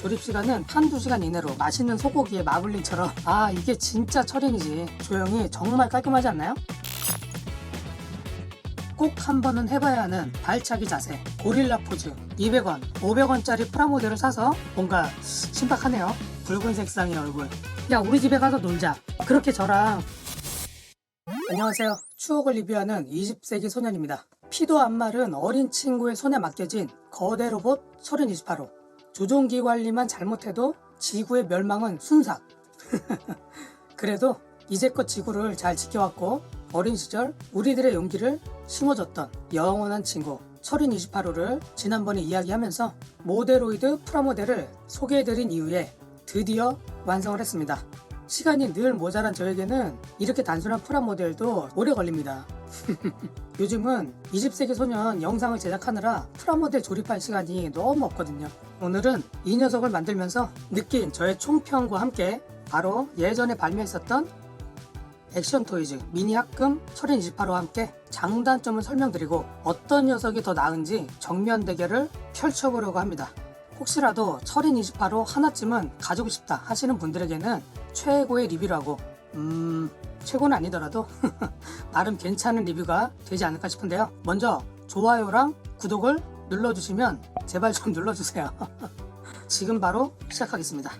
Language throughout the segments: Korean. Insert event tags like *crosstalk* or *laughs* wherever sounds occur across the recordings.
조립 시간은 한두 시간 이내로 맛있는 소고기의 마블링처럼. 아 이게 진짜 철인이지. 조형이 정말 깔끔하지 않나요? 꼭 한 번은 해봐야 하는 발차기 자세. 고릴라 포즈. 200원 500원짜리 프라모델을 사서 뭔가 신박하네요. 붉은색 쌍의 얼굴. 야 우리 집에 가서 놀자. 그렇게 저랑. 안녕하세요. 추억을 리뷰하는 20세기 소년입니다. 피도 안 마른 어린 친구의 손에 맡겨진 거대 로봇 3028호 조종기 관리만 잘못해도 지구의 멸망은 순삭 *laughs* 그래도 이제껏 지구를 잘 지켜왔고 어린 시절 우리들의 용기를 심어줬던 영원한 친구 철인 28호를 지난번에 이야기하면서 모데로이드 프라모델을 소개해드린 이후에 드디어 완성을 했습니다. 시간이 늘 모자란 저에게는 이렇게 단순한 프라 모델도 오래 걸립니다. *laughs* 요즘은 20세기 소년 영상을 제작하느라 프라모델 조립할 시간이 너무 없거든요. 오늘은 이 녀석을 만들면서 느낀 저의 총평과 함께 바로 예전에 발매했었던 액션 토이즈 미니 합금 철인 28호와 함께 장단점을 설명드리고 어떤 녀석이 더 나은지 정면 대결을 펼쳐보려고 합니다. 혹시라도 철인 28호 하나쯤은 가지고 싶다 하시는 분들에게는 최고의 리뷰라고 음 최고는 아니더라도 *laughs* 나름 괜찮은 리뷰가 되지 않을까 싶은데요. 먼저 좋아요랑 구독을 눌러주시면 제발 좀 눌러주세요. *laughs* 지금 바로 시작하겠습니다.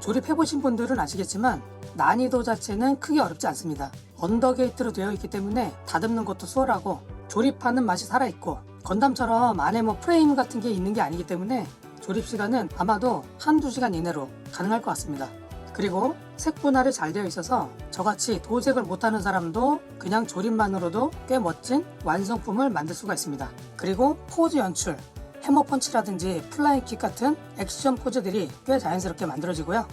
조립해보신 분들은 아시겠지만 난이도 자체는 크게 어렵지 않습니다. 언더게이트로 되어 있기 때문에 다듬는 것도 수월하고 조립하는 맛이 살아있고 건담처럼 안에 뭐 프레임 같은 게 있는 게 아니기 때문에 조립 시간은 아마도 한두 시간 이내로 가능할 것 같습니다. 그리고 색 분할이 잘 되어 있어서 저같이 도색을 못하는 사람도 그냥 조립만으로도 꽤 멋진 완성품을 만들 수가 있습니다. 그리고 포즈 연출, 해머 펀치라든지 플라잉 킥 같은 액션 포즈들이 꽤 자연스럽게 만들어지고요.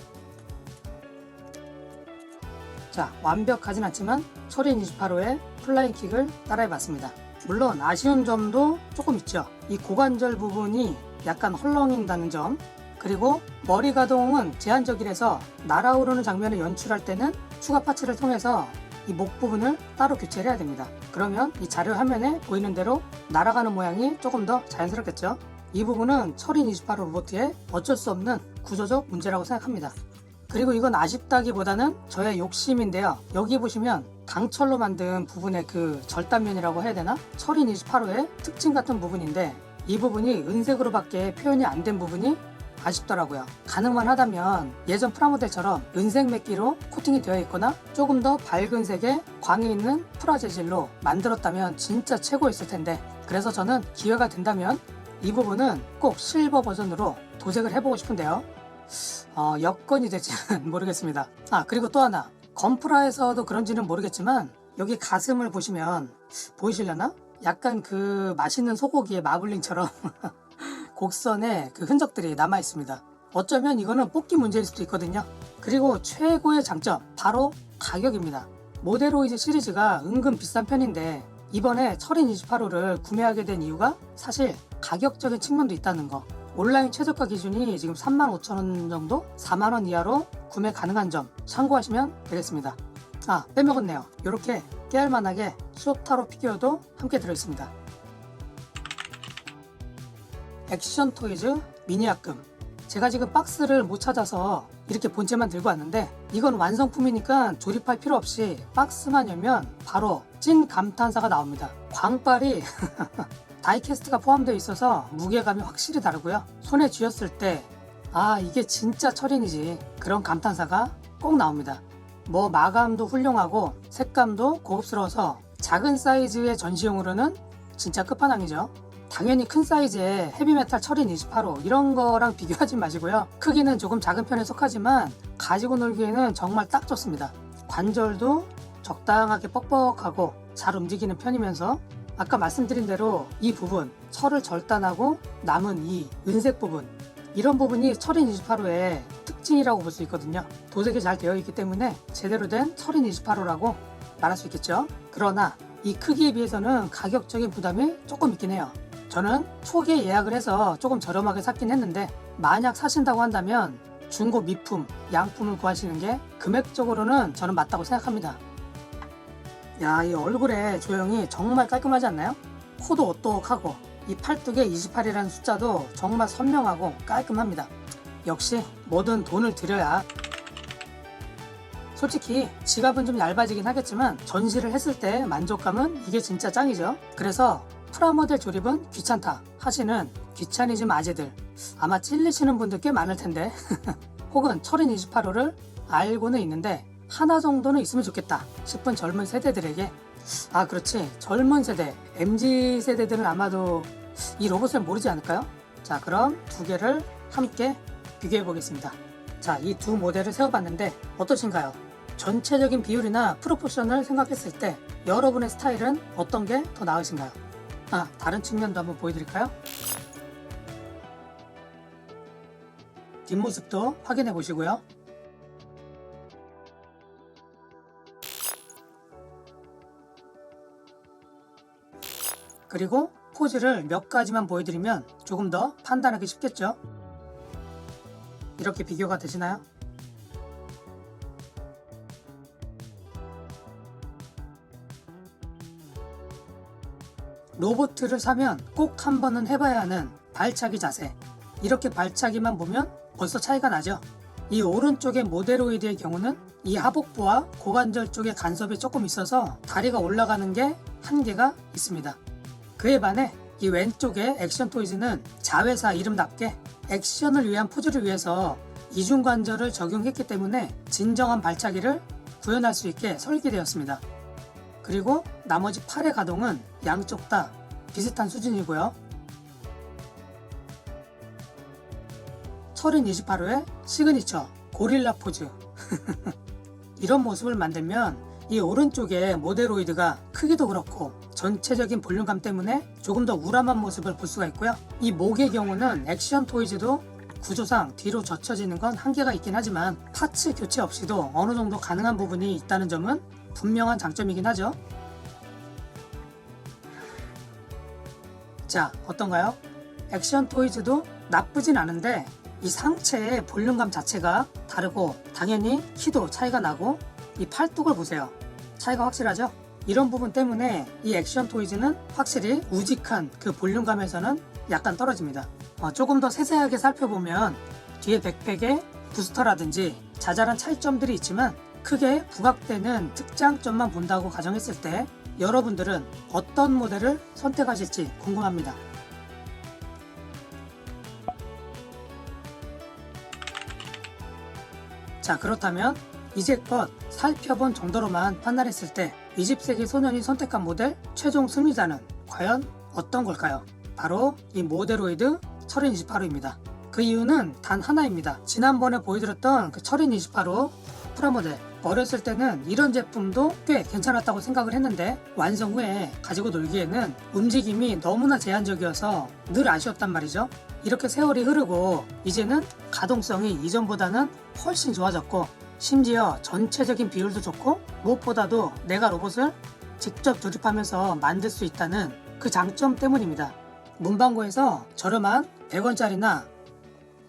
자, 완벽하진 않지만 철인 28호의 플라잉 킥을 따라해봤습니다. 물론 아쉬운 점도 조금 있죠. 이 고관절 부분이 약간 헐렁인다는 점, 그리고 머리 가동은 제한적이라서 날아오르는 장면을 연출할 때는 추가 파츠를 통해서 이 목 부분을 따로 교체를 해야 됩니다. 그러면 이 자료 화면에 보이는 대로 날아가는 모양이 조금 더 자연스럽겠죠. 이 부분은 철인 28호 로보트의 어쩔 수 없는 구조적 문제라고 생각합니다. 그리고 이건 아쉽다기보다는 저의 욕심인데요. 여기 보시면 강철로 만든 부분의 그 절단면이라고 해야 되나? 철인 28호의 특징 같은 부분인데 이 부분이 은색으로밖에 표현이 안 된 부분이 아쉽더라고요. 가능만 하다면 예전 프라모델처럼 은색 맥기로 코팅이 되어 있거나 조금 더 밝은 색의 광이 있는 프라 재질로 만들었다면 진짜 최고였을 텐데 그래서 저는 기회가 된다면 이 부분은 꼭 실버 버전으로 도색을 해보고 싶은데요. 어, 여건이 될지는 *laughs* 모르겠습니다. 아, 그리고 또 하나. 건프라에서도 그런지는 모르겠지만, 여기 가슴을 보시면, 보이시려나? 약간 그 맛있는 소고기의 마블링처럼 *laughs* 곡선에 그 흔적들이 남아 있습니다. 어쩌면 이거는 뽑기 문제일 수도 있거든요. 그리고 최고의 장점, 바로 가격입니다. 모데로이즈 시리즈가 은근 비싼 편인데, 이번에 철인 28호를 구매하게 된 이유가 사실 가격적인 측면도 있다는 거. 온라인 최저가 기준이 지금 35,000원 정도? 4만원 이하로 구매 가능한 점 참고하시면 되겠습니다. 아, 빼먹었네요. 이렇게 깨알 만하게 수업 타로 피규어도 함께 들어있습니다. 액션 토이즈 미니 합금. 제가 지금 박스를 못 찾아서 이렇게 본체만 들고 왔는데 이건 완성품이니까 조립할 필요 없이 박스만 열면 바로 찐 감탄사가 나옵니다. 광빨이 *laughs* 다이캐스트가 포함되어 있어서 무게감이 확실히 다르고요. 손에 쥐었을 때, 아, 이게 진짜 철인이지. 그런 감탄사가 꼭 나옵니다. 뭐, 마감도 훌륭하고, 색감도 고급스러워서 작은 사이즈의 전시용으로는 진짜 끝판왕이죠. 당연히 큰 사이즈의 헤비메탈 철인 28호 이런 거랑 비교하지 마시고요. 크기는 조금 작은 편에 속하지만 가지고 놀기에는 정말 딱 좋습니다. 관절도 적당하게 뻑뻑하고 잘 움직이는 편이면서 아까 말씀드린 대로 이 부분 철을 절단하고 남은 이 은색 부분 이런 부분이 철인 28호의 특징이라고 볼 수 있거든요. 도색이 잘 되어 있기 때문에 제대로 된 철인 28호라고 말할 수 있겠죠? 그러나 이 크기에 비해서는 가격적인 부담이 조금 있긴 해요. 저는 초기에 예약을 해서 조금 저렴하게 샀긴 했는데 만약 사신다고 한다면 중고 미품, 양품을 구하시는 게 금액적으로는 저는 맞다고 생각합니다. 야, 이 얼굴에 조형이 정말 깔끔하지 않나요? 코도 오똑하고 이 팔뚝의 28이라는 숫자도 정말 선명하고 깔끔합니다. 역시 뭐든 돈을 들여야 솔직히 지갑은 좀 얇아지긴 하겠지만 전시를 했을 때 만족감은 이게 진짜 짱이죠. 그래서 프라모델 조립은 귀찮다 하시는 귀차니즘 아재들 아마 찔리시는 분들 꽤 많을 텐데 *laughs* 혹은 철인 28호를 알고는 있는데 하나 정도는 있으면 좋겠다 싶은 젊은 세대들에게 아 그렇지 젊은 세대 MZ 세대들은 아마도 이 로봇을 모르지 않을까요? 자 그럼 두 개를 함께 비교해 보겠습니다. 자 이 두 모델을 세워봤는데 어떠신가요? 전체적인 비율이나 프로포션을 생각했을 때 여러분의 스타일은 어떤 게 더 나으신가요? 아 다른 측면도 한번 보여드릴까요? 뒷모습도 확인해 보시고요. 그리고 포즈를 몇 가지만 보여드리면 조금 더 판단하기 쉽겠죠? 이렇게 비교가 되시나요? 로보트를 사면 꼭 한 번은 해봐야 하는 발차기 자세. 이렇게 발차기만 보면 벌써 차이가 나죠? 이 오른쪽의 모데로이드의 경우는 이 하복부와 고관절 쪽에 간섭이 조금 있어서 다리가 올라가는 게 한계가 있습니다. 그에 반해 이 왼쪽의 액션 토이즈는 자회사 이름답게 액션을 위한 포즈를 위해서 이중관절을 적용했기 때문에 진정한 발차기를 구현할 수 있게 설계되었습니다. 그리고 나머지 팔의 가동은 양쪽 다 비슷한 수준이고요. 철인 28호의 시그니처 고릴라 포즈 *laughs* 이런 모습을 만들면 이 오른쪽의 모데로이드가 크기도 그렇고 전체적인 볼륨감 때문에 조금 더 우람한 모습을 볼 수가 있고요. 이 목의 경우는 액션 토이즈도 구조상 뒤로 젖혀지는 건 한계가 있긴 하지만 파츠 교체 없이도 어느 정도 가능한 부분이 있다는 점은 분명한 장점이긴 하죠. 자, 어떤가요? 액션 토이즈도 나쁘진 않은데 이 상체의 볼륨감 자체가 다르고 당연히 키도 차이가 나고 이 팔뚝을 보세요. 차이가 확실하죠? 이런 부분 때문에 이 액션 토이즈는 확실히 우직한 그 볼륨감에서는 약간 떨어집니다. 어, 조금 더 세세하게 살펴보면 뒤에 백팩에 부스터라든지 자잘한 차이점들이 있지만 크게 부각되는 특장점만 본다고 가정했을 때 여러분들은 어떤 모델을 선택하실지 궁금합니다. 자, 그렇다면 이제껏 살펴본 정도로만 판단했을 때 20세기 소년이 선택한 모델 최종 승리자는 과연 어떤 걸까요? 바로 이 모데로이드 철인 28호입니다. 그 이유는 단 하나입니다. 지난번에 보여드렸던 그 철인 28호 프라모델 어렸을 때는 이런 제품도 꽤 괜찮았다고 생각을 했는데 완성 후에 가지고 놀기에는 움직임이 너무나 제한적이어서 늘 아쉬웠단 말이죠. 이렇게 세월이 흐르고 이제는 가동성이 이전보다는 훨씬 좋아졌고 심지어 전체적인 비율도 좋고 무엇보다도 내가 로봇을 직접 조립하면서 만들 수 있다는 그 장점 때문입니다. 문방구에서 저렴한 100원짜리나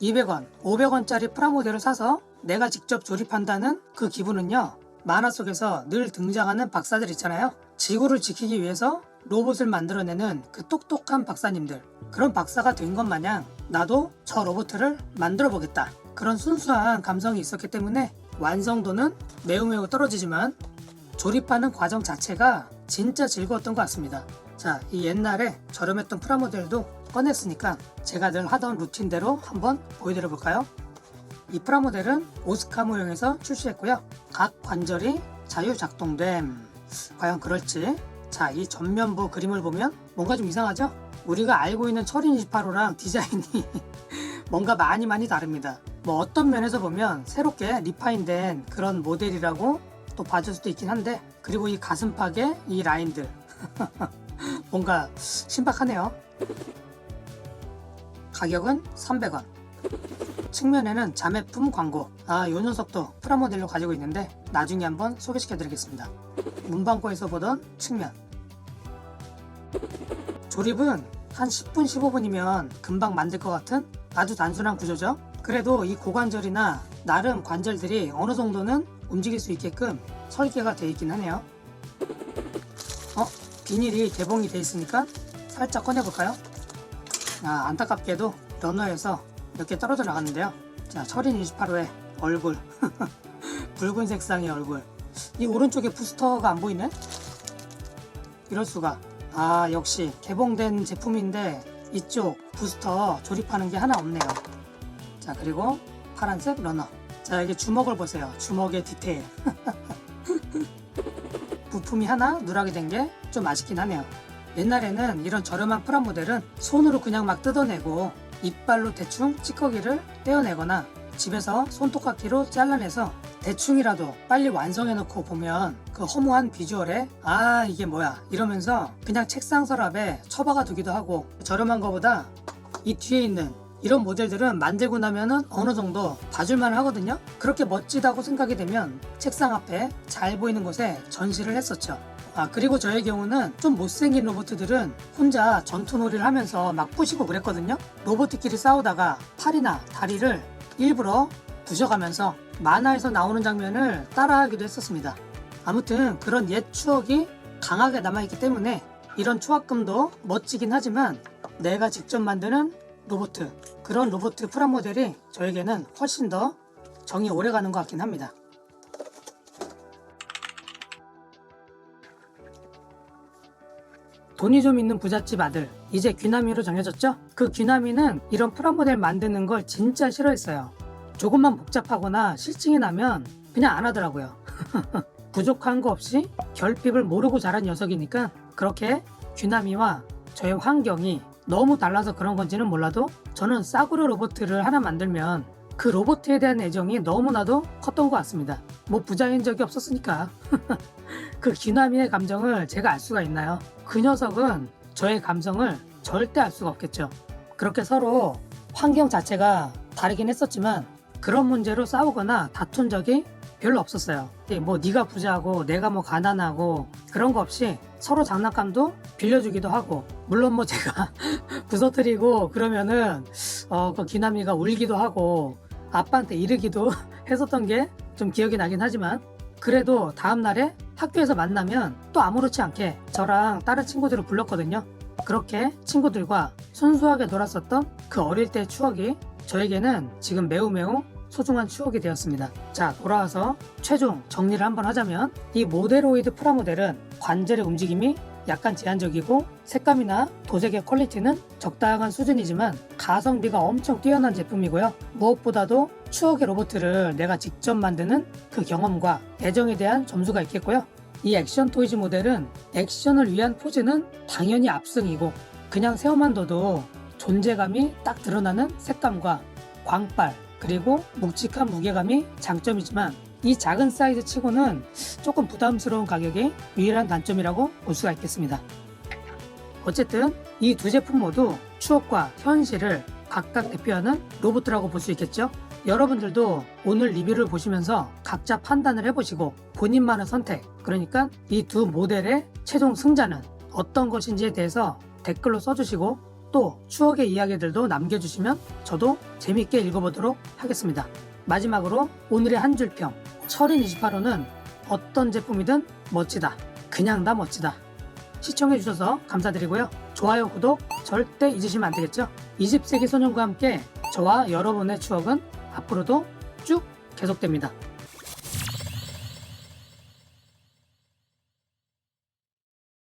200원, 500원짜리 프라모델을 사서 내가 직접 조립한다는 그 기분은요. 만화 속에서 늘 등장하는 박사들 있잖아요. 지구를 지키기 위해서 로봇을 만들어내는 그 똑똑한 박사님들. 그런 박사가 된 것 마냥 나도 저 로봇을 만들어 보겠다. 그런 순수한 감성이 있었기 때문에 완성도는 매우 매우 떨어지지만 조립하는 과정 자체가 진짜 즐거웠던 것 같습니다. 자, 이 옛날에 저렴했던 프라모델도 꺼냈으니까 제가 늘 하던 루틴대로 한번 보여드려 볼까요? 이 프라모델은 오스카 모형에서 출시했고요. 각 관절이 자유 작동됨. 과연 그럴지. 자, 이 전면부 그림을 보면 뭔가 좀 이상하죠? 우리가 알고 있는 철인 28호랑 디자인이 *laughs* 뭔가 많이 많이 다릅니다. 뭐 어떤 면에서 보면 새롭게 리파인된 그런 모델이라고 또 봐줄 수도 있긴 한데 그리고 이 가슴팍의 이 라인들 *laughs* 뭔가 신박하네요. 가격은 300원. 측면에는 자매품 광고. 아, 요 녀석도 프라모델로 가지고 있는데 나중에 한번 소개시켜 드리겠습니다. 문방구에서 보던 측면. 조립은 한 10분, 15분이면 금방 만들 것 같은 아주 단순한 구조죠. 그래도 이 고관절이나 나름 관절들이 어느 정도는 움직일 수 있게끔 설계가 되어 있긴 하네요. 어? 비닐이 개봉이 되어 있으니까 살짝 꺼내볼까요? 아, 안타깝게도 러너에서 이렇게 떨어져 나갔는데요. 자, 철인 28호의 얼굴. *laughs* 붉은 색상의 얼굴. 이 오른쪽에 부스터가 안 보이네? 이럴 수가. 아, 역시 개봉된 제품인데 이쪽 부스터 조립하는 게 하나 없네요. 자, 그리고 파란색 러너. 자, 여기 주먹을 보세요. 주먹의 디테일. *laughs* 부품이 하나 누락이 된 게 좀 아쉽긴 하네요. 옛날에는 이런 저렴한 프라모델은 손으로 그냥 막 뜯어내고 이빨로 대충 찌꺼기를 떼어내거나 집에서 손톱깎이로 잘라내서 대충이라도 빨리 완성해놓고 보면 그 허무한 비주얼에 아 이게 뭐야 이러면서 그냥 책상 서랍에 처박아 두기도 하고 저렴한 거보다 이 뒤에 있는 이런 모델들은 만들고 나면은 어느 정도 봐줄만 하거든요. 그렇게 멋지다고 생각이 되면 책상 앞에 잘 보이는 곳에 전시를 했었죠. 아 그리고 저의 경우는 좀 못생긴 로봇들은 혼자 전투놀이를 하면서 막 부시고 그랬거든요. 로봇끼리 싸우다가 팔이나 다리를 일부러 부셔가면서 만화에서 나오는 장면을 따라하기도 했었습니다. 아무튼 그런 옛 추억이 강하게 남아있기 때문에 이런 추억금도 멋지긴 하지만 내가 직접 만드는 로봇 그런 로봇 프라모델이 저에게는 훨씬 더 정이 오래 가는 것 같긴 합니다. 돈이 좀 있는 부잣집 아들 이제 귀남이로 정해졌죠? 그 귀남이는 이런 프라모델 만드는 걸 진짜 싫어했어요. 조금만 복잡하거나 실증이 나면 그냥 안 하더라고요. *laughs* 부족한 거 없이 결핍을 모르고 자란 녀석이니까 그렇게 귀남이와 저의 환경이 너무 달라서 그런 건지는 몰라도 저는 싸구려 로봇을 하나 만들면 그 로봇에 대한 애정이 너무나도 컸던 것 같습니다. 뭐 부자인 적이 없었으니까. *laughs* 그 귀남이의 감정을 제가 알 수가 있나요? 그 녀석은 저의 감성을 절대 알 수가 없겠죠. 그렇게 서로 환경 자체가 다르긴 했었지만 그런 문제로 싸우거나 다툰 적이 별로 없었어요. 뭐 네가 부자고 내가 뭐 가난하고 그런 거 없이 서로 장난감도 빌려주기도 하고 물론 뭐 제가 *laughs* 부서뜨리고 그러면은 어그 기남이가 울기도 하고 아빠한테 이르기도 *laughs* 했었던 게 좀 기억이 나긴 하지만 그래도 다음 날에 학교에서 만나면 또 아무렇지 않게 저랑 다른 친구들을 불렀거든요. 그렇게 친구들과 순수하게 놀았었던 그 어릴 때 추억이 저에게는 지금 매우 매우 소중한 추억이 되었습니다. 자, 돌아와서 최종 정리를 한번 하자면 이 모데로이드 프라모델은 관절의 움직임이 약간 제한적이고 색감이나 도색의 퀄리티는 적당한 수준이지만 가성비가 엄청 뛰어난 제품이고요. 무엇보다도 추억의 로봇을 내가 직접 만드는 그 경험과 애정에 대한 점수가 있겠고요. 이 액션 토이즈 모델은 액션을 위한 포즈는 당연히 압승이고 그냥 세워만 둬도 존재감이 딱 드러나는 색감과 광빨 그리고 묵직한 무게감이 장점이지만 이 작은 사이즈 치고는 조금 부담스러운 가격이 유일한 단점이라고 볼 수가 있겠습니다. 어쨌든 이 두 제품 모두 추억과 현실을 각각 대표하는 로봇이라고 볼 수 있겠죠? 여러분들도 오늘 리뷰를 보시면서 각자 판단을 해보시고 본인만의 선택, 그러니까 이 두 모델의 최종 승자는 어떤 것인지에 대해서 댓글로 써주시고 또 추억의 이야기들도 남겨주시면 저도 재밌게 읽어보도록 하겠습니다. 마지막으로 오늘의 한 줄 평. 철인 28호는 어떤 제품이든 멋지다. 그냥 다 멋지다. 시청해주셔서 감사드리고요. 좋아요, 구독 절대 잊으시면 안 되겠죠? 20세기 소년과 함께 저와 여러분의 추억은 앞으로도 쭉 계속됩니다.